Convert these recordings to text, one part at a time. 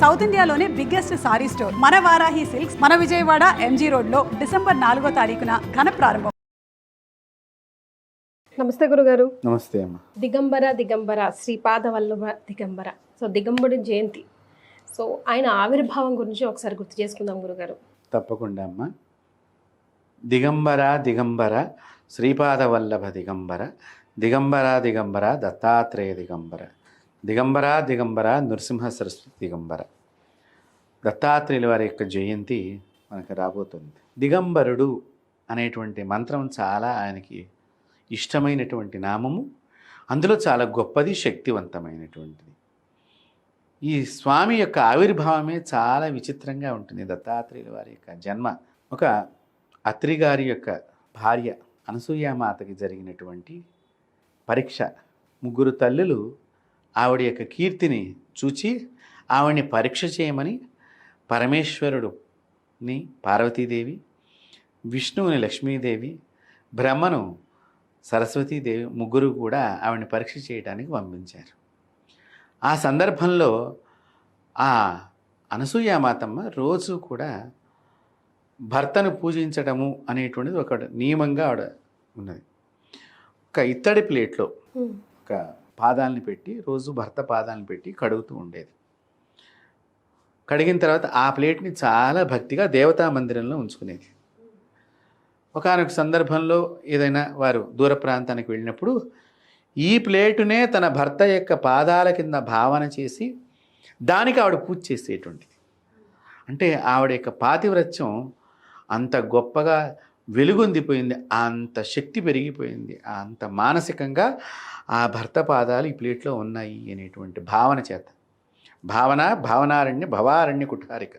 South ఇండియాలోనే biggest sorry store. మన Varahi silks మన విజయవాడ ఎంజీ రోడ్లో డిసెంబర్ నాలుగో తారీఖున ఘన ప్రారంభం. నమస్తే గురుగారు. నమస్తే అమ్మ. దిగంబర దిగంబర శ్రీపాద వల్లభ దిగంబర. సో దిగంబరుడి జయంతి. సో ఆయన ఆవిర్భావం గురించి ఒకసారి గుర్తు చేసుకుందాం గురుగారు. తప్పకుండా అమ్మ. దిగంబర దిగంబర శ్రీపాద వల్లభ దిగంబర. దిగంబర దిగంబర దత్తాత్రేయ దిగంబర. దిగంబర దిగంబర నృసింహ సరస్వతి దిగంబర. దత్తాత్రేయుల వారి యొక్క జయంతి మనకు రాబోతుంది. దిగంబరుడు అనేటువంటి మంత్రం చాలా ఆయనకి ఇష్టమైనటువంటి నామము. అందులో చాలా గొప్పది శక్తివంతమైనటువంటిది. ఈ స్వామి యొక్క ఆవిర్భావమే చాలా విచిత్రంగా ఉంటుంది దత్తాత్రేయుల వారి యొక్క జన్మ. ఒక అత్రి గారి యొక్క భార్య అనసూయామాతకి జరిగినటువంటి పరీక్ష. ముగ్గురు తల్లులు ఆవిడ యొక్క కీర్తిని చూచి ఆవిడని పరీక్ష చేయమని పరమేశ్వరుడుని పార్వతీదేవి విష్ణువుని లక్ష్మీదేవి బ్రహ్మను సరస్వతీదేవి ముగ్గురు కూడా ఆవిడని పరీక్ష చేయడానికి పంపించారు. ఆ సందర్భంలో ఆ అనసూయామాతమ్మ రోజు కూడా భర్తను పూజించడము అనేటువంటిది ఒక నియమంగా ఆవిడ ఉన్నది. ఒక ఇత్తడి ప్లేట్లో ఒక పాదాలను పెట్టి రోజు భర్త పాదాలను పెట్టి కడుగుతూ ఉండేది. కడిగిన తర్వాత ఆ ప్లేట్ని చాలా భక్తిగా దేవతా మందిరంలో ఉంచుకునేది. ఒకానొక సందర్భంలో ఏదైనా వారు దూర ప్రాంతానికి వెళ్ళినప్పుడు ఈ ప్లేటునే తన భర్త యొక్క పాదాల కింద భావన చేసి దానికి ఆవిడ పూజ చేసేటువంటిది. అంటే ఆవిడ యొక్క పాతివ్రత్యం అంత గొప్పగా వెలుగొందిపోయింది. అంత శక్తి పెరిగిపోయింది. అంత మానసికంగా ఆ భర్త పాదాలు ఈ ప్లేట్లో ఉన్నాయి అనేటువంటి భావన చేత. భావన భావనారణ్య భవారణ్య కుఠారిక.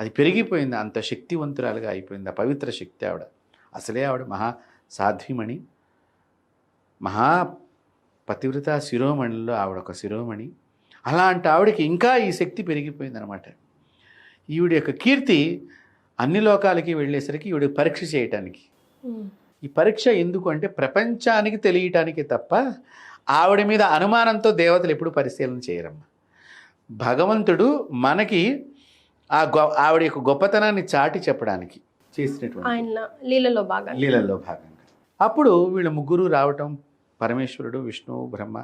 అది పెరిగిపోయింది. అంత శక్తివంతురాలుగా అయిపోయింది. ఆ పవిత్ర శక్తి ఆవిడ. అసలే ఆవిడ మహా సాధ్విమణి. మహా పతివ్రత శిరోమణిలో ఆవిడ ఒక శిరోమణి. అలాంటి ఆవిడకి ఇంకా ఈ శక్తి పెరిగిపోయిందనమాట ఈవిడ యొక్క కీర్తి అన్ని లోకాలకి వెళ్ళేసరికి ఈవిడ పరీక్ష చేయటానికి. ఈ పరీక్ష ఎందుకు అంటే ప్రపంచానికి తెలియటానికి తప్ప ఆవిడ మీద అనుమానంతో దేవతలు ఎప్పుడు పరిశీలన చేయరమ్మా. భగవంతుడు మనకి ఆ గొ ఆవిడ యొక్క గొప్పతనాన్ని చాటి చెప్పడానికి చేసినటువంటి లీలలో బాగా లీలల్లో భాగంగా. అప్పుడు వీళ్ళ ముగ్గురు రావటం పరమేశ్వరుడు విష్ణువు బ్రహ్మ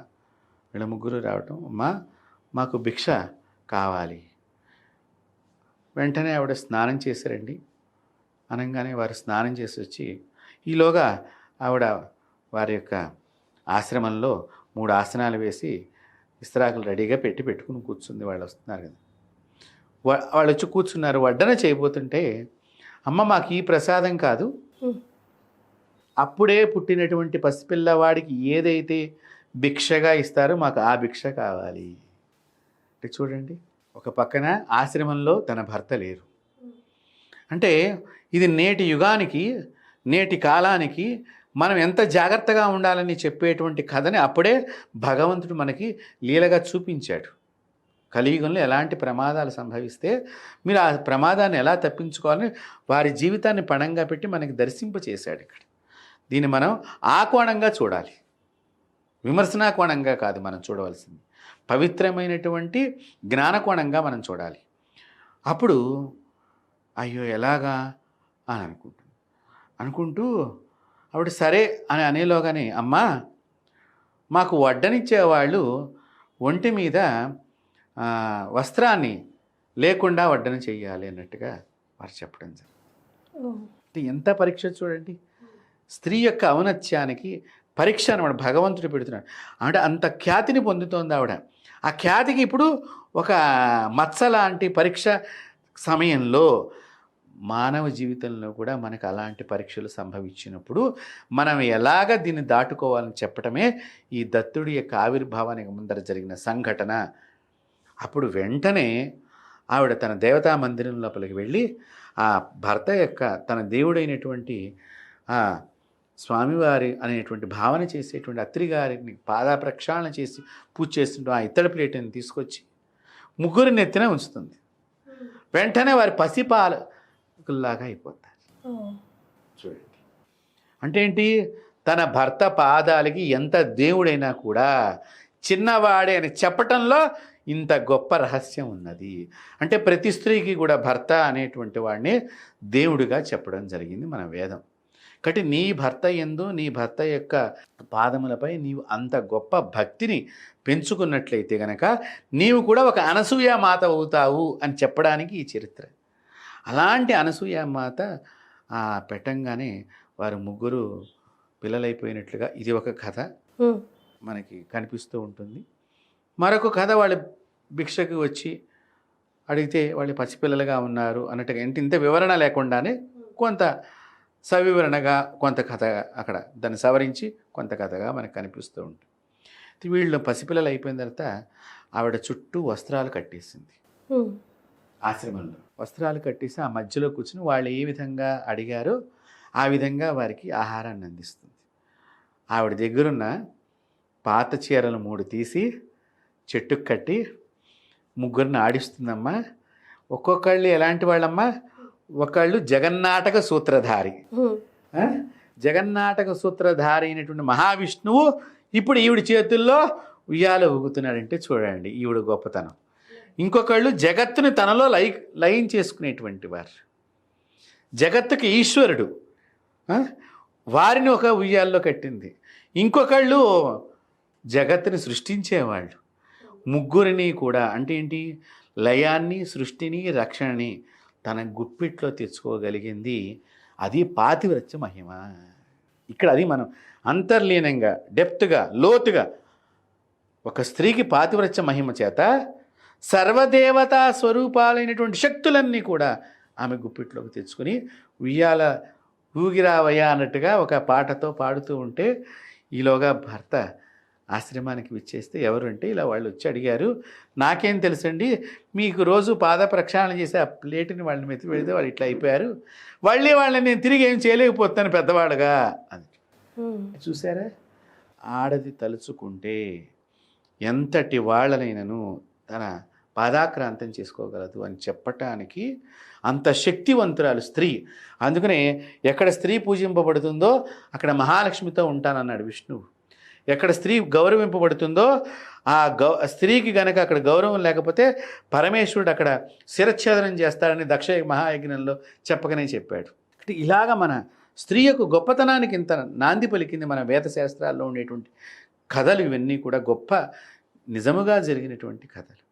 వీళ్ళ ముగ్గురు రావటం అమ్మా మాకు భిక్ష కావాలి. వెంటనే ఆవిడ స్నానం చేశారండి. అనగానే వారు స్నానం చేసి వచ్చి ఈలోగా ఆవిడ వారి యొక్క ఆశ్రమంలో మూడు ఆసనాలు వేసి ఇస్త్రాకులు రెడీగా పెట్టి పెట్టుకుని కూర్చుంది వాళ్ళు వస్తున్నారు కదా. వా- వాళ్ళు వచ్చి కూర్చున్నారు. వడ్డన చేయబోతుంటే అమ్మ మాకు ఈ ప్రసాదం కాదు. అప్పుడే పుట్టినటువంటి పసిపిల్లవాడికి ఏదైతే భిక్షగా ఇస్తారో మాకు ఆ భిక్ష కావాలి. అంటే చూడండి ఒక పక్కన ఆశ్రమంలో తన భర్త లేరు. అంటే ఇది నేటి యుగానికి నేటి కాలానికి మనం ఎంత జాగ్రత్తగా ఉండాలని చెప్పేటువంటి కథని అప్పుడే భగవంతుడు మనకి లీలగా చూపించాడు. కలియుగంలో ఎలాంటి ప్రమాదాలు సంభవిస్తే మీరు ఆ ప్రమాదాన్ని ఎలా తప్పించుకోవాలని వారి జీవితాన్ని పణంగా పెట్టి మనకి దర్శింపచేశాడు ఇక్కడ. దీన్ని మనం ఆ కోణంగా చూడాలి. విమర్శనా కోణంగా కాదు మనం చూడవలసింది. పవిత్రమైనటువంటి జ్ఞానకోణంగా మనం చూడాలి. అప్పుడు అయ్యో ఎలాగా అని అనుకుంటుంది. అనుకుంటూ ఆవిడ సరే అని అనేలోగానే అమ్మా మాకు వడ్డనిచ్చేవాళ్ళు ఒంటి మీద వస్త్రాన్ని లేకుండా వడ్డన చెయ్యాలి అన్నట్టుగా వారు చెప్పడం జరిగింది. ఎంత పరీక్ష చూడండి. స్త్రీ యొక్క ఔన్నత్యానికి పరీక్ష అనమాట భగవంతుడు పెడుతున్నాడు. అంటే అంత ఖ్యాతిని పొందుతోంది ఆవిడ. ఆ ఖ్యాతికి ఇప్పుడు ఒక మత్స లాంటి పరీక్ష సమయంలో మానవ జీవితంలో కూడా మనకు అలాంటి పరీక్షలు సంభవించినప్పుడు మనం ఎలాగ దీన్ని దాటుకోవాలని చెప్పటమే ఈ దత్తుడి యొక్క ఆవిర్భావానికి ముందర జరిగిన సంఘటన. అప్పుడు వెంటనే ఆవిడ తన దేవతా మందిరం లోపలికి వెళ్ళి ఆ భర్త యొక్క తన దేవుడైనటువంటి స్వామివారి అనేటువంటి భావన చేసేటువంటి అత్రి గారిని పాదా ప్రక్షాళన చేసి పూజ చేస్తుంటూ ఆ ఇత్తడి ప్లేట్ని తీసుకొచ్చి ముగ్గురి నెత్తిన ఉంచుతుంది. వెంటనే వారి పసిపాలకుల్లాగా అయిపోతారు. చూడండి. అంటే ఏంటి? తన భర్త పాదాలకి ఎంత దేవుడైనా కూడా చిన్నవాడే అని చెప్పటంలో ఇంత గొప్ప రహస్యం ఉన్నది. అంటే ప్రతి స్త్రీకి కూడా భర్త అనేటువంటి వాడిని దేవుడిగా చెప్పడం జరిగింది మన వేదం. కాబట్టి నీ భర్త ఎందు నీ భర్త యొక్క పాదములపై నీవు అంత గొప్ప భక్తిని పెంచుకున్నట్లయితే గనక నీవు కూడా ఒక అనసూయ మాత అవుతావు అని చెప్పడానికి ఈ చరిత్ర. అలాంటి అనసూయ మాత పెట్టంగానే వారు ముగ్గురు పిల్లలైపోయినట్లుగా ఇది ఒక కథ మనకి కనిపిస్తూ ఉంటుంది. మరొక కథ వాళ్ళ భిక్షకు వచ్చి అడిగితే వాళ్ళు పసిపిల్లలుగా ఉన్నారు అన్నట్టుగా ఇంత వివరణ లేకుండానే కొంత సవివరణగా కొంత కథ అక్కడ దాన్ని సవరించి కొంత కథగా మనకు కనిపిస్తూ ఉంటుంది. వీళ్ళు పసిపిల్లలు అయిపోయిన తర్వాత ఆవిడ చుట్టూ వస్త్రాలు కట్టేసింది. ఆశ్రమంలో వస్త్రాలు కట్టేసి ఆ మధ్యలో కూర్చుని వాళ్ళు ఏ విధంగా అడిగారో ఆ విధంగా వారికి ఆహారాన్ని అందిస్తుంది. ఆవిడ దగ్గరున్న పాత చీరలు మూడు తీసి చెట్టుకు కట్టి ముగ్గురిని ఆడిస్తుందమ్మా. ఒక్కొక్కళ్ళు ఎలాంటి వాళ్ళమ్మా? ఒకళ్ళు జగన్నాటక సూత్రధారి? జగన్నాటక సూత్రధారి అయినటువంటి మహావిష్ణువు ఇప్పుడు ఈవిడ చేతుల్లో ఉయ్యాల ఊగుతున్నాడంటే చూడండి ఈవిడ గొప్పతనం. ఇంకొకళ్ళు జగత్తుని తనలో లయ లయం చేసుకునేటువంటి వారు. జగత్తుకి ఈశ్వరుడు? వారిని ఒక ఉయ్యాల్లో కట్టింది. ఇంకొకళ్ళు జగత్తుని సృష్టించేవాళ్ళు. ముగ్గురిని కూడా అంటే ఏంటి? లయాన్ని సృష్టిని రక్షణని తన గుప్పిట్లో తెచ్చుకోగలిగింది. అది పాతివ్రత్య మహిమ. ఇక్కడ అది మనం అంతర్లీనంగా డెప్త్గా లోతుగా ఒక స్త్రీకి పాతివ్రత్య మహిమ చేత సర్వదేవతా స్వరూపాలైనటువంటి శక్తులన్నీ కూడా ఆమె గుప్పిట్లోకి తెచ్చుకొని ఉయ్యాల ఊగిరావయ్యా అన్నట్టుగా ఒక పాటతో పాడుతూ ఉంటే ఈలోగా భర్త ఆశ్రమానికి విచ్చేస్తే ఎవరు అంటే ఇలా వాళ్ళు వచ్చి అడిగారు. నాకేం తెలుసండి మీకు రోజు పాద ప్రక్షాళన చేసి ఆ ప్లేట్ని వాళ్ళని మెత్తి పెడితే వాళ్ళు ఇట్లా అయిపోయారు. వాళ్ళే వాళ్ళని నేను తిరిగి ఏం చేయలేకపోతాను పెద్దవాడుగా అని. చూసారా? ఆడది తలుచుకుంటే ఎంతటి వాళ్ళనైనను తన పాదాక్రాంతం చేసుకోగలదు అని చెప్పటానికి అంత శక్తివంతురాలు స్త్రీ. అందుకనే ఎక్కడ స్త్రీ పూజింపబడుతుందో అక్కడ మహాలక్ష్మితో ఉంటానన్నాడు విష్ణువు. ఎక్కడ స్త్రీ గౌరవింపబడుతుందో ఆ గౌ స్త్రీకి గనక అక్కడ గౌరవం లేకపోతే పరమేశ్వరుడు అక్కడ శిరచ్ఛేదనం చేస్తాడని దక్ష మహాయజ్ఞంలో చెప్పకనే చెప్పాడు. అంటే ఇలాగ మన స్త్రీ యొక్క గొప్పతనానికి ఇంత నాంది పలికింది మన వేద శాస్త్రాల్లో ఉండేటువంటి కథలు ఇవన్నీ కూడా గొప్ప నిజముగా జరిగినటువంటి కథలు.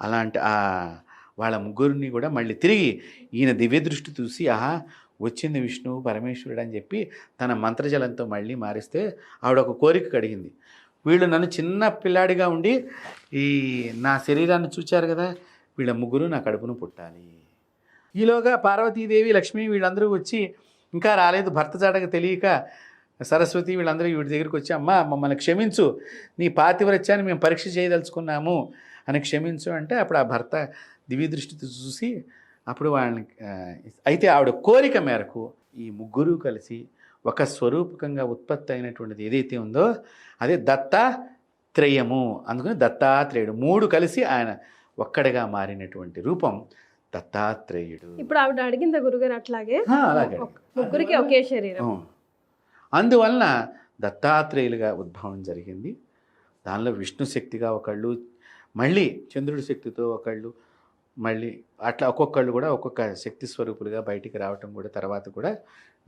అలాంటి ఆ వాళ్ళ ముగ్గురిని కూడా మళ్ళీ తిరిగి ఈయన దివ్య దృష్టి చూసి ఆహా వచ్చింది విష్ణువు పరమేశ్వరుడు అని చెప్పి తన మంత్రజలంతో మళ్ళీ మారిస్తే ఆవిడ ఒక కోరిక కడిగింది. వీళ్ళు నన్ను చిన్న పిల్లాడిగా ఉండి ఈ నా శరీరాన్ని చూచారు కదా వీళ్ళ ముగ్గురు నా కడుపును పుట్టాలి. ఈలోగా పార్వతీదేవి లక్ష్మి వీళ్ళందరూ వచ్చి ఇంకా రాలేదు భర్త జాడక తెలియక సరస్వతి వీళ్ళందరూ వీడి దగ్గరికి వచ్చి అమ్మ మమ్మల్ని క్షమించు నీ పాతివ్రత్యాన్ని మేము పరీక్ష చేయదలుచుకున్నాము అని క్షమించు అంటే అప్పుడు ఆ భర్త దివ్య దృష్టితో చూసి అప్పుడు వాళ్ళని అయితే ఆవిడ కోరిక మేరకు ఈ ముగ్గురు కలిసి ఒక స్వరూపకంగా ఉత్పత్తి అయినటువంటిది ఏదైతే ఉందో అదే దత్తాత్రేయము అందుకని దత్తాత్రేయుడు. మూడు కలిసి ఆయన ఒక్కడిగా మారినటువంటి రూపం దత్తాత్రేయుడు. ఇప్పుడు ఆవిడ అడిగిందా గురుగారు అట్లాగే. అలాగే. ముగ్గురికి ఒకే శరీరం. అందువలన దత్తాత్రేయులుగా ఉద్భవం జరిగింది. దానిలో విష్ణు శక్తిగా ఒకళ్ళు మళ్ళీ చంద్రుడి శక్తితో ఒకళ్ళు మళ్ళీ అట్లా ఒక్కొక్కళ్ళు కూడా ఒక్కొక్క శక్తి స్వరూపులుగా బయటికి రావటం కూడా తర్వాత కూడా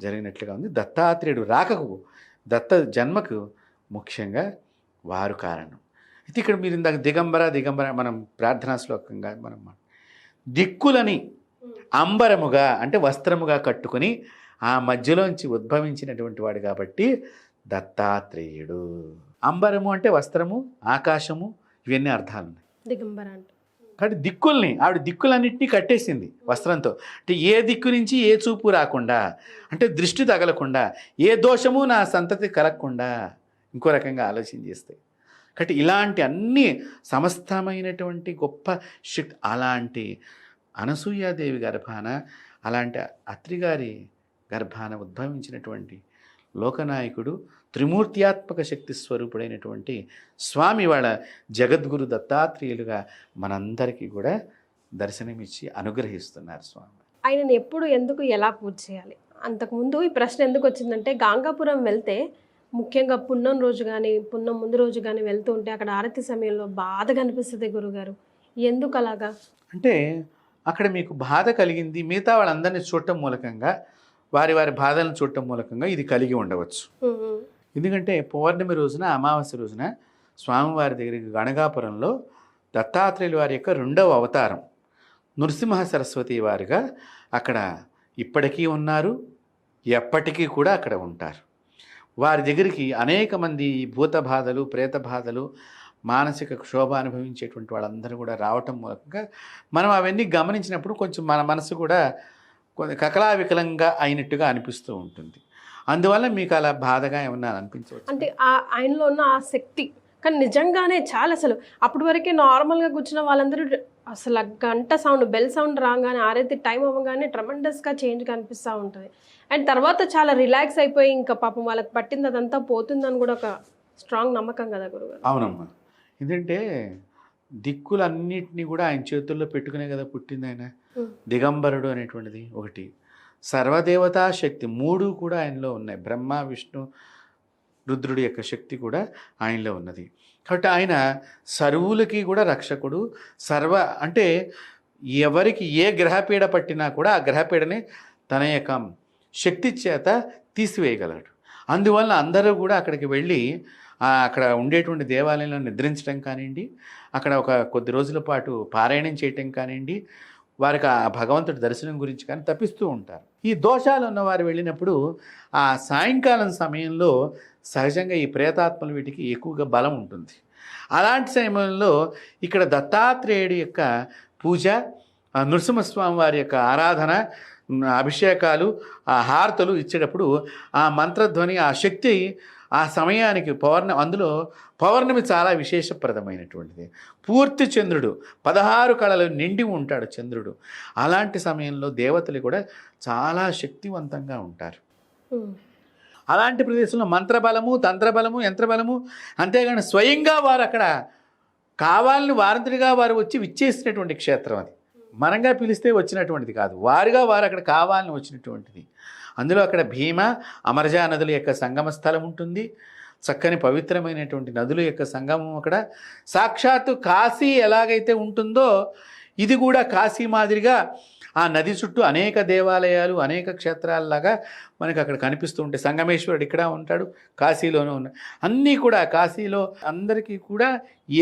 జరిగినట్లుగా ఉంది. దత్తాత్రేయుడు రాకకు దత్త జన్మకు ముఖ్యంగా వారు కారణం. అయితే ఇక్కడ మీరు ఇందాక దిగంబర దిగంబర మనం ప్రార్థనా శ్లోకంగా మనం దిక్కులని అంబరముగా అంటే వస్త్రముగా కట్టుకొని ఆ మధ్యలోంచి ఉద్భవించినటువంటి వాడు కాబట్టి దత్తాత్రేయుడు. అంబరము అంటే వస్త్రము ఆకాశము ఇవన్నీ అర్థాలు ఉన్నాయి దిగంబర అంటే కాబట్టి దిక్కుల్ని ఆవిడ దిక్కులన్నింటినీ కట్టేసింది వస్త్రంతో. అంటే ఏ దిక్కు నుంచి ఏ చూపు రాకుండా అంటే దృష్టి తగలకుండా ఏ దోషము నా సంతతి కలగకుండా ఇంకో రకంగా ఆలోచన చేస్తాయి కాబట్టి ఇలాంటి అన్ని సమస్తమైనటువంటి గొప్ప శక్తి అలాంటి అనసూయాదేవి గర్భాన అలాంటి అత్రిగారి గర్భాన ఉద్భవించినటువంటి లోకనాయకుడు త్రిమూర్త్యాత్మక శక్తి స్వరూపుడైనటువంటి స్వామి వాళ్ళ జగద్గురు దత్తాత్రేయులుగా మనందరికీ కూడా దర్శనమిచ్చి అనుగ్రహిస్తున్నారు స్వామి. ఆయనని ఎప్పుడు ఎందుకు ఎలా పూజ చేయాలి? అంతకుముందు ఈ ప్రశ్న ఎందుకు వచ్చిందంటే గాంగాపురం వెళ్తే ముఖ్యంగా పున్నం రోజు కానీ పున్నం ముందు రోజు కానీ వెళ్తూ ఉంటే అక్కడ ఆరతి సమయంలో బాధ కనిపిస్తుంది గురుగారు. ఎందుకు అలాగా? అంటే అక్కడ మీకు బాధ కలిగింది మిగతా వాళ్ళందరినీ చూడటం మూలకంగా వారి వారి బాధలను చూడటం మూలకంగా ఇది కలిగి ఉండవచ్చు. ఎందుకంటే పౌర్ణమి రోజున అమావాస్య రోజున స్వామివారి దగ్గరికి గణగాపురంలో దత్తాత్రేయుల వారి యొక్క రెండవ అవతారం. నృసింహ సరస్వతి వారిగా అక్కడ ఇప్పటికీ ఉన్నారు ఎప్పటికీ కూడా అక్కడ ఉంటారు. వారి దగ్గరికి అనేక మంది భూత బాధలు ప్రేత బాధలు మానసిక క్షోభ అనుభవించేటువంటి వాళ్ళందరూ కూడా రావటం మూలకంగా మనం అవన్నీ గమనించినప్పుడు కొంచెం మన మనసు కూడా కొంచెం కకలావికలంగా అయినట్టుగా అనిపిస్తూ ఉంటుంది. అందువల్ల మీకు అలా బాధగా ఏమన్నా అనిపించవచ్చు? అంటే ఆ ఆయనలో ఉన్న ఆ శక్తి. కానీ నిజంగానే చాలా అసలు అప్పటి వరకే నార్మల్గా కూర్చున్న వాళ్ళందరూ అసలు గంట సౌండ్ బెల్ సౌండ్ రాగానే ఆరైతే టైం అవ్వగానే ట్రమండస్గా చేంజ్ కనిపిస్తూ ఉంటుంది. అండ్ తర్వాత చాలా రిలాక్స్ అయిపోయి ఇంకా పాపం వాళ్ళకి పట్టింది అదంతా పోతుందని కూడా ఒక స్ట్రాంగ్ నమ్మకం కదా గురుగారు. అవునమ్మా. ఎందుకంటే దిక్కులన్నిటినీ కూడా ఆయన చేతుల్లో పెట్టుకునే కదా పుట్టింది ఆయన. దిగంబరుడు అనేటువంటిది ఒకటి. సర్వదేవతా శక్తి మూడు కూడా ఆయనలో ఉన్నాయి. బ్రహ్మ విష్ణు రుద్రుడి యొక్క శక్తి కూడా ఆయనలో ఉన్నది. కాబట్టి ఆయన సర్వులకి కూడా రక్షకుడు. సర్వ అంటే ఎవరికి ఏ గ్రహపీడ పట్టినా కూడా ఆ గ్రహపీడని తన యొక్క శక్తి చేత తీసివేయగలడు. అందువల్ల అందరూ కూడా అక్కడికి వెళ్ళి అక్కడ ఉండేటువంటి దేవాలయంలో నిద్రించడం కానివ్వండి అక్కడ ఒక కొద్ది రోజుల పాటు పారాయణం చేయటం కానివ్వండి వారికి ఆ భగవంతుడి దర్శనం గురించి కానీ తప్పిస్తూ ఉంటారు. ఈ దోషాలు ఉన్నవారు వెళ్ళినప్పుడు ఆ సాయంకాలం సమయంలో సహజంగా ఈ ప్రేతాత్మలు వీటికి ఎక్కువగా బలం ఉంటుంది. అలాంటి సమయంలో ఇక్కడ దత్తాత్రేయుడి యొక్క పూజ ఆ నృసింహస్వామి వారి యొక్క ఆరాధన అభిషేకాలు ఆ హారతలు ఇచ్చేటప్పుడు ఆ మంత్రధ్వని ఆ శక్తి ఆ సమయానికి పౌర్ణ అందులో పౌర్ణమి చాలా విశేషప్రదమైనటువంటిది. పూర్తి చంద్రుడు పదహారు కళలు నిండి ఉంటాడు చంద్రుడు. అలాంటి సమయంలో దేవతలు కూడా చాలా శక్తివంతంగా ఉంటారు. అలాంటి ప్రదేశంలో మంత్రబలము తంత్రబలము యంత్రబలము అంతేగాని స్వయంగా వారు అక్కడ కావాలని వారంతటిగా వారు వచ్చి విచ్చేసినటువంటి క్షేత్రం అది. మనంగా పిలిస్తే వచ్చినటువంటిది కాదు. వారుగా వారు అక్కడ కావాలని వచ్చినటువంటిది. అందులో అక్కడ భీమ అమరజా నదుల యొక్క సంగమ స్థలం ఉంటుంది. చక్కని పవిత్రమైనటువంటి నదుల యొక్క సంగమం అక్కడ. సాక్షాత్తు కాశీ ఎలాగైతే ఉంటుందో ఇది కూడా కాశీ మాదిరిగా ఆ నది చుట్టూ అనేక దేవాలయాలు అనేక క్షేత్రాలలాగా మనకు అక్కడ కనిపిస్తూ ఉంటాయి. సంగమేశ్వరుడు ఇక్కడ ఉంటాడు కాశీలోనూ ఉన్నాడు అన్నీ కూడా కాశీలో అందరికీ కూడా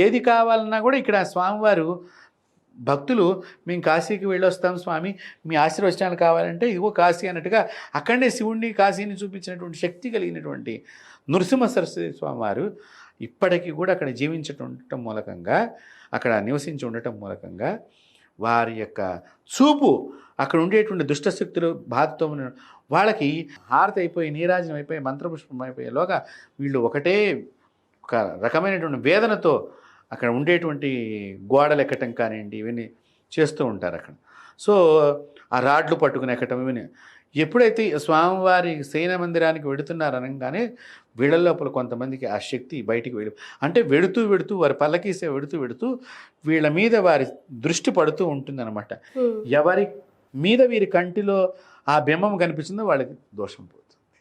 ఏది కావాలన్నా కూడా ఇక్కడ స్వామివారు భక్తులు మేము కాశీకి వెళ్ళొస్తాం స్వామి మీ ఆశీర్వచనాలు కావాలంటే ఇదిగో కాశీ అన్నట్టుగా అక్కడనే శివుణ్ణి కాశీని చూపించినటువంటి శక్తి కలిగినటువంటి నృసింహ సరస్వతి స్వామివారు ఇప్పటికీ కూడా అక్కడ జీవించటం ఉండటం మూలకంగా అక్కడ నివసించి ఉండటం మూలకంగా వారి యొక్క చూపు అక్కడ ఉండేటువంటి దుష్టశక్తులు బాధతో వాళ్ళకి హారతి అయిపోయి నీరాజనం అయిపోయి మంత్రపుష్పం అయిపోయేలోగా వీళ్ళు ఒకటే ఒక రకమైనటువంటి వేదనతో అక్కడ ఉండేటువంటి గోడలు ఎక్కటం కానివ్వండి ఇవన్నీ చేస్తూ ఉంటారు అక్కడ. సో ఆ రాడ్లు పట్టుకుని ఎక్కటం ఇవన్నీ. ఎప్పుడైతే స్వామివారి శయన మందిరానికి వెడుతున్నారు అనగానే వీళ్ళ లోపల కొంతమందికి ఆ శక్తి బయటికి వెళ్ళి అంటే వెడుతూ వెడుతూ వారి పల్లకీసే వెడుతూ వెడుతూ వీళ్ళ మీద వారి దృష్టి పడుతూ ఉంటుందన్నమాట. ఎవరి మీద వీరి కంటిలో ఆ బింబం కనిపిస్తుందో వాళ్ళకి దోషం పోతుంది.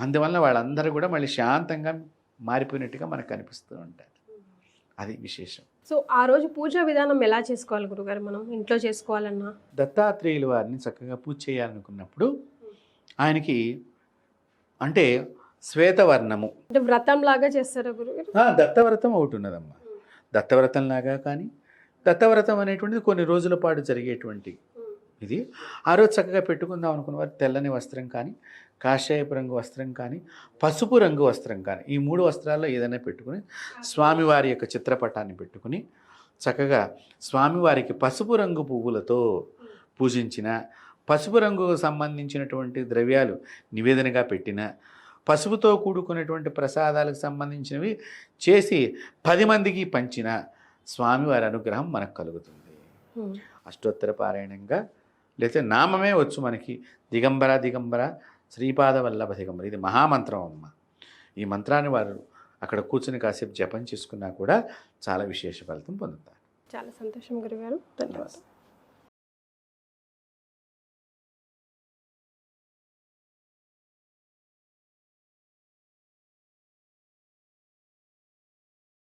అందువల్ల వాళ్ళందరూ కూడా మళ్ళీ శాంతంగా మారిపోయినట్టుగా మనకు కనిపిస్తూ ఉంటారు. అది విశేషం. సో ఆ రోజు పూజా విధానం ఎలా చేసుకోవాలి గురుగారు మనం? ఇంట్లో చేసుకోవాలన్నా? దత్తాత్రేయుల వారిని చక్కగా పూజ చేయాలనుకున్నప్పుడు ఆయనకి అంటే శ్వేతవర్ణము. అంటే వ్రతం లాగా చేస్తారా గురుగారు? దత్తవ్రతం ఒకటి ఉన్నదమ్మా. దత్తవ్రతం లాగా కానీ దత్తవ్రతం అనేటువంటిది కొన్ని రోజుల పాటు జరిగేటువంటి ఇది ఆ రోజు చక్కగా పెట్టుకుందాం అనుకున్న వారు తెల్లని వస్త్రం కానీ కాషాయపు రంగు వస్త్రం కానీ పసుపు రంగు వస్త్రం కానీ ఈ మూడు వస్త్రాల్లో ఏదైనా పెట్టుకుని స్వామివారి యొక్క చిత్రపటాన్ని పెట్టుకుని చక్కగా స్వామివారికి పసుపు రంగు పువ్వులతో పూజించిన పసుపు రంగుకు సంబంధించినటువంటి ద్రవ్యాలు నివేదనగా పెట్టిన పసుపుతో కూడుకున్నటువంటి ప్రసాదాలకు సంబంధించినవి చేసి పది మందికి పంచిన స్వామివారి అనుగ్రహం మనకు కలుగుతుంది. అష్టోత్తర పారాయణంగా లేకపోతే నామమే వచ్చు మనకి. దిగంబర దిగంబర శ్రీపాద వల్లభ దిగంబర. ఇది మహామంత్రం అమ్మ. ఈ మంత్రాన్ని వారు అక్కడ కూర్చుని కాసేపు జపం చేసుకున్నా కూడా చాలా విశేష ఫలితం పొందుతారు. చాలా సంతోషం గురుగారు. ధన్యవాదాలు.